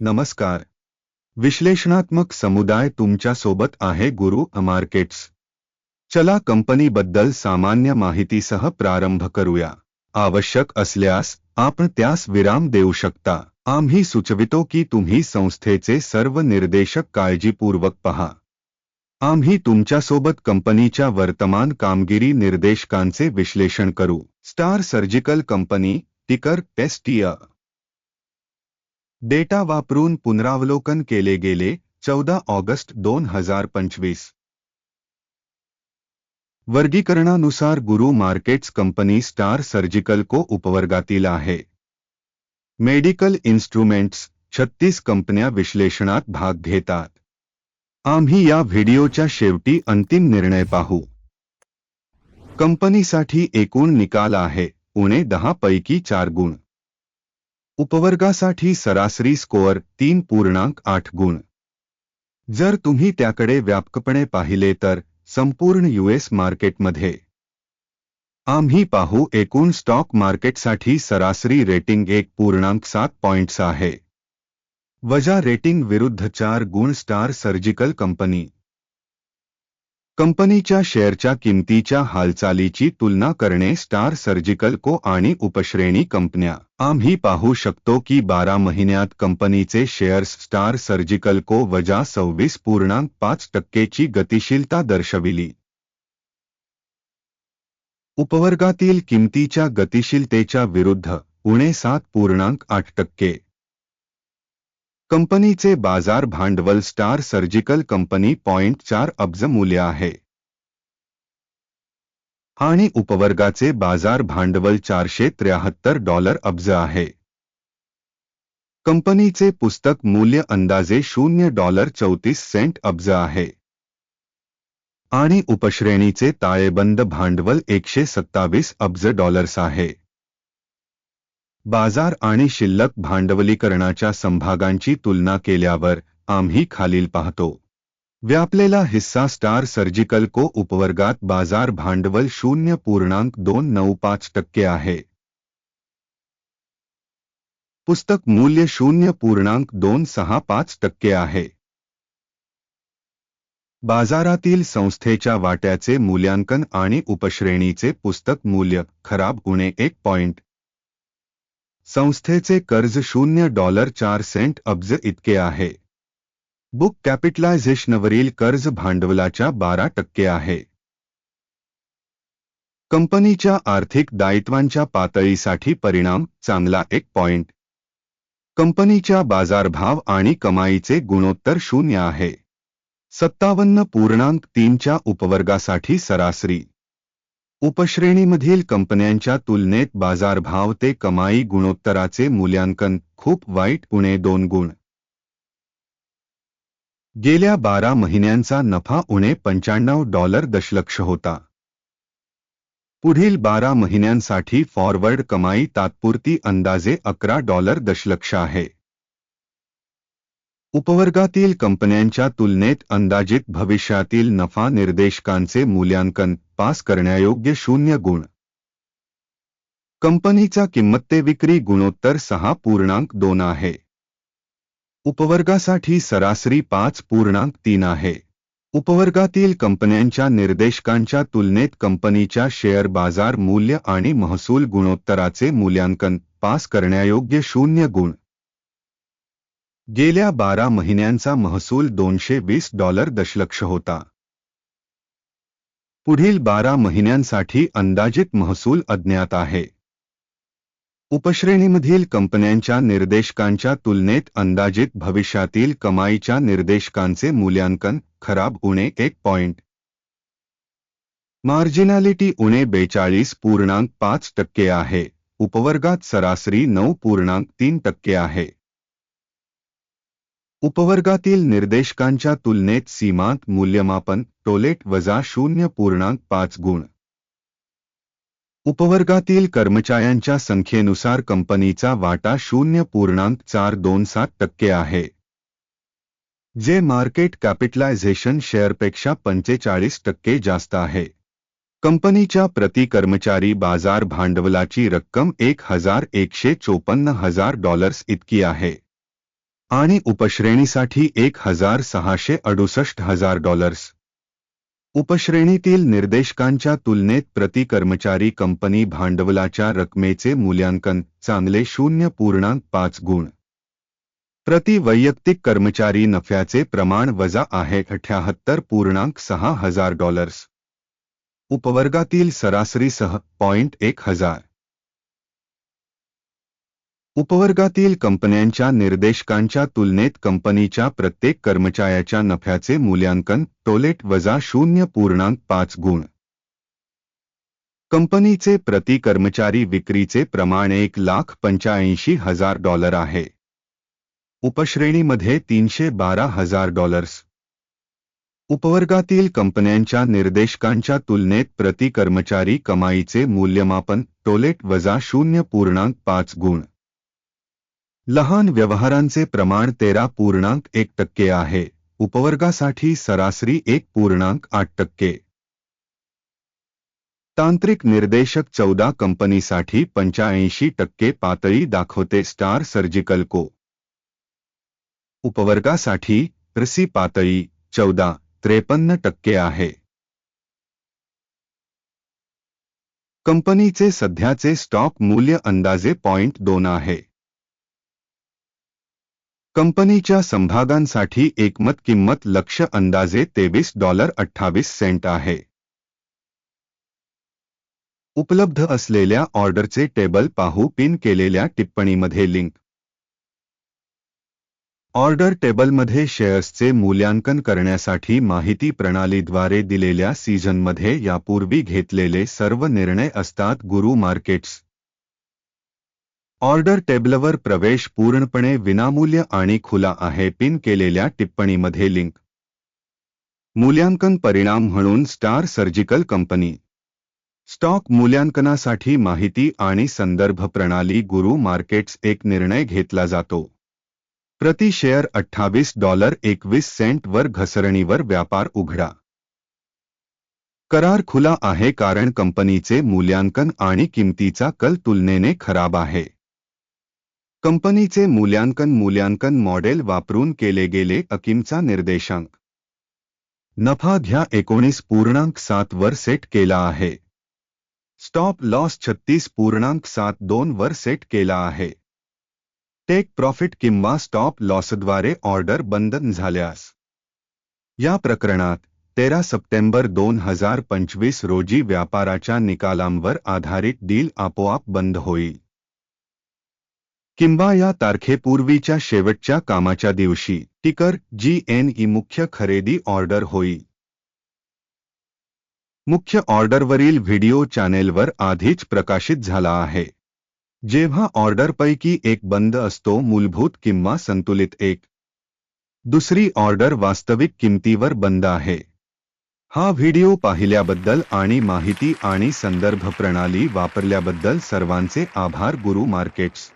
नमस्कार. विश्लेषणात्मक समुदाय तुमच्या सोबत आहे गुरु मार्केट्स चला कंपनीबद्दल सामान्य माहितीसह प्रारंभ करूया. आवश्यक असल्यास आपण त्यास विराम देऊ शकता. आम्ही सुचवितो की तुम्ही संस्थेचे सर्व निर्देशक काळजीपूर्वक पहा. आम्ही तुमच्यासोबत कंपनीच्या वर्तमान कामगिरी निर्देशकांचे विश्लेषण करू. स्टार सर्जिकल कंपनी, टिकर टेस्टिया डेटा वापरून पुनरावलोकन केले गेले चौदा ऑगस्ट दोन हजार पंचवीस. वर्गीकरणानुसार गुरु मार्केट्स कंपनी स्टार सर्जिकल को उपवर्गातील आहे. मेडिकल इन्स्ट्रुमेंट्स छत्तीस कंपन्या विश्लेषणात भाग घेतात. आम्ही या व्हिडिओच्या शेवटी अंतिम निर्णय पाहू. कंपनीसाठी एकूण निकाल आहे उणे दहा पैकी चार गुण. उपवर्गासाठी सरासरी स्कोअर तीन पूर्णांक आठ गुण. जर तुम्ही त्याकडे व्यापकपणे पाहिले तर संपूर्ण युएस मार्केटमध्ये. आम्ही पाहू एकूण स्टॉक मार्केटसाठी सरासरी रेटिंग एक पूर्णांक सात पॉइंट्स आहे. वजा रेटिंग विरुद्ध चार गुण स्टार सर्जिकल कंपनी. कंपनीच्या शेअरच्या किमतीच्या हालचालीची तुलना करणे स्टार सर्जिकल को आणि उपश्रेणी कंपन्या. आम्ही पाहू शकतो की बारा महिन्यात कंपनीचे शेअर्स स्टार सर्जिकल को वजा सव्वीस पूर्णांक पाच टक्केची गतिशीलता दर्शविली. उपवर्गातील किमतीच्या गतिशीलतेच्या विरुद्ध उणे सात पूर्णांक आठ टक्के. कंपनीचे बाजार भांडवल स्टार सर्जिकल कंपनी पॉइंट चार अब्ज मूल्य आहे. आणि उपवर्गाचे बाजार भांडवल चारशे त्र्याहत्तर डॉलर अब्ज आहे. कंपनीचे पुस्तक मूल्य अंदाजे शून्य डॉलर चौतीस सेंट अब्ज आहे. आणि उपश्रेणीचे ताळेबंद भांडवल एकशे सत्तावीस अब्ज डॉलर्स आहे. बाजार आणि शिल्लक भांडवलीकरणाच्या संभागांची तुलना केल्यावर आम्ही खालील पाहतो. व्यापलेला हिस्सा स्टार सर्जिकल को उपवर्गात बाजार भांडवल शून्य पूर्णांक दोन नऊ पाच टक्के आहे. पुस्तक मूल्य शून्य पूर्णांक दोन सहा पाच टक्के आहे. बाजारातील संस्थेच्या वाट्याचे मूल्यांकन आणि उपश्रेणीचे पुस्तक मूल्य खराब उणे एक पॉइंट संस्थेचे कर्ज शून्य डॉलर चार सेंट अब्ज इतके आहे. बुक कॅपिटलायझेशनवरील कर्ज भांडवलाच्या बारा टक्के आहे. कंपनीच्या आर्थिक दायित्वांच्या पातळीसाठी परिणाम चांगला एक पॉइंट. कंपनीच्या बाजारभाव आणि कमाईचे गुणोत्तर शून्य आहे. सत्तावन्न पूर्णांक तीनच्या उपवर्गासाठी सरासरी. उपश्रेणीमधील कंपन्यांच्या तुलनेत बाजारभाव ते कमाई गुणोत्तराचे मूल्यांकन खूप वाईट उणे दोन गुण. गेल्या बारा महिन्यांचा नफा उणे पंच्याण्णव डॉलर दशलक्ष होता. पुढील बारा महिन्यांसाठी फॉरवर्ड कमाई तात्पुरती अंदाजे अकरा डॉलर दशलक्ष आहे. उपवर्गातील कंपन्यांच्या तुलनेत अंदाजित भविष्यातील नफा निर्देशकांचे मूल्यांकन पास करण्यायोग्य शून्य गुण. कंपनीचा किंमत्ते विक्री गुणोत्तर सहा पूर्णांक दोन आहे. उपवर्गासाठी सरासरी पाच पूर्णांक तीन आहे. उपवर्गातील कंपन्यांच्या निर्देशकांच्या तुलनेत कंपनीच्या शेअर बाजार मूल्य आणि महसूल गुणोत्तराचे मूल्यांकन पास करण्यायोग्य शून्य गुण. गेल्या बारा महिन्यांचा महसूल दोनशे वीस डॉलर दशलक्ष होता. पुढील बारा महिन्यांसाठी अंदाजित महसूल अज्ञात आहे. उपश्रेणीमधील कंपन्यांच्या निर्देशकांच्या तुलनेत अंदाजित भविष्यातील कमाईच्या निर्देशकांचे मूल्यांकन खराब उणे एक पॉइंट. मार्जिनॅलिटी उणे बेचाळीस पूर्णांक पाच टक्के आहे. उपवर्गात सरासरी नऊ पूर्णांक तीन टक्के आहे. उपवर्गातील निर्देशकांच्या तुलनेत सीमांत मूल्यमापन टोलेट वजा शून्य पूर्णांक पाच गुण. उपवर्गातील कर्मचाऱ्यांच्या संख्येनुसार कंपनीचा वाटा शून्य पूर्णांक चार दोन सात टक्के आहे. जे मार्केट कॅपिटलायझेशन शेअरपेक्षा पंचेचाळीस टक्के जास्त आहे. कंपनीच्या प्रति कर्मचारी बाजार भांडवलाची रक्कम एक हजार एकशे चोपन्न हजार डॉलर्स इतकी आहे. आणि उपश्रेणीसाठी एक हजार सहाशे अडुसष्ट हजार डॉलर्स. उपश्रेणीतील निर्देशकांच्या तुलनेत प्रति कर्मचारी कंपनी भांडवलाच्या रकमेचे मूल्यांकन चांगले शून्य पूर्णांक पाच गुण. प्रति वैयक्तिक कर्मचारी नफ्याचे प्रमाण वजा आहे अठ्याहत्तर पूर्णांक सहा हजार डॉलर्स. उपवर्गातील सरासरीसह पॉइंट एक हजार. उपवर्गातील कंपन्यांच्या निर्देशकांच्या तुलनेत कंपनीच्या प्रत्येक कर्मचाऱ्याच्या नफ्याचे मूल्यांकन टोलेट वजा शून्य पूर्णांक पाच गुण. कंपनीचे प्रति कर्मचारी विक्रीचे प्रमाण एक लाख पंच्याऐंशी हजार डॉलर आहे. उपश्रेणीमध्ये तीनशे बारा हजार डॉलर्स. उपवर्गातील कंपन्यांच्या निर्देशकांच्या तुलनेत प्रति कर्मचारी कमाईचे मूल्यमापन टोलेट वजा शून्य पूर्णांक पाच गुण. लहान व्यवहारांचे प्रमाण तेरा पूर्णांक एक टक्के आहे. उपवर्गासाठी सरासरी एक पूर्णांक आठ टक्के. तांत्रिक निर्देशक चौदा कंपनीसाठी पंच्याऐंशी टक्के पातळी दाखवते स्टार सर्जिकल को. उपवर्गासाठी रसी पातळी चौदा त्रेपन्न टक्के आहे. कंपनीचे सध्याचे स्टॉक मूल्य अंदाजे पॉइंट दोन आहे. कंपनीच्या समभागांसाठी एकमत किंमत लक्ष अंदाजे तेवीस डॉलर अठ्ठावीस सेंट आहे. उपलब्ध असलेल्या ऑर्डरचे टेबल पाहू पिन केलेल्या टिप्पणीमध्ये लिंक. ऑर्डर टेबलमध्ये शेअर्सचे मूल्यांकन करण्यासाठी माहिती प्रणालीद्वारे दिलेल्या सीझनमध्ये यापूर्वी घेतलेले सर्व निर्णय असतात गुरु मार्केट्स. ऑर्डर टेबलवर प्रवेश पूर्णपणे विनामूल्य आणि खुला आहे पिन केलेल्या टिप्पणीमध्ये लिंक. मूल्यांकन परिणाम म्हणून स्टार सर्जिकल कंपनी. स्टॉक मूल्यांकनासाठी माहिती आणि संदर्भ प्रणाली गुरु मार्केट्स एक निर्णय घेतला जातो. प्रति शेअर अठ्ठावीस डॉलर एकवीस सेंट वर घसरणीवर व्यापार उघडा. करार खुला आहे कारण कंपनीचे मूल्यांकन आणि किंमतीचा कल तुलनेने खराब आहे. कंपनीचे मूल्यांकन मूल्यांकन मॉडेल वापरून केले गेले अकिमचा निर्देशांक. नफा घ्या एकोणीस पूर्णांक सात वर सेट केला आहे. स्टॉप लॉस छत्तीस पूर्णांक सात दोन वर सेट केला आहे. टेक प्रॉफिट किंवा स्टॉप लॉसद्वारे ऑर्डर बंद झाल्यास. या प्रकरणात तेरा सप्टेंबर दोन हजार पंचवीस रोजी व्यापाराच्या निकालांवर आधारित डील आपोआप बंद होईल. किंवा या तारखेपूर्वीच्या शेवटच्या कामाच्या दिवशी टिकर जी एन ई मुख्य खरेदी ऑर्डर होईल मुख्य ऑर्डरवरील व्हिडिओ चॅनेलवर आधीच प्रकाशित झाला आहे. जेव्हा ऑर्डरपैकी एक बंद असतो मूलभूत किंवा संतुलित एक. दुसरी ऑर्डर वास्तविक किंमतीवर बंद आहे. हा व्हिडिओ पाहिल्याबद्दल आणि माहिती आणि संदर्भ प्रणाली वापरल्याबद्दल सर्वांचे आभार गुरु मार्केट्स.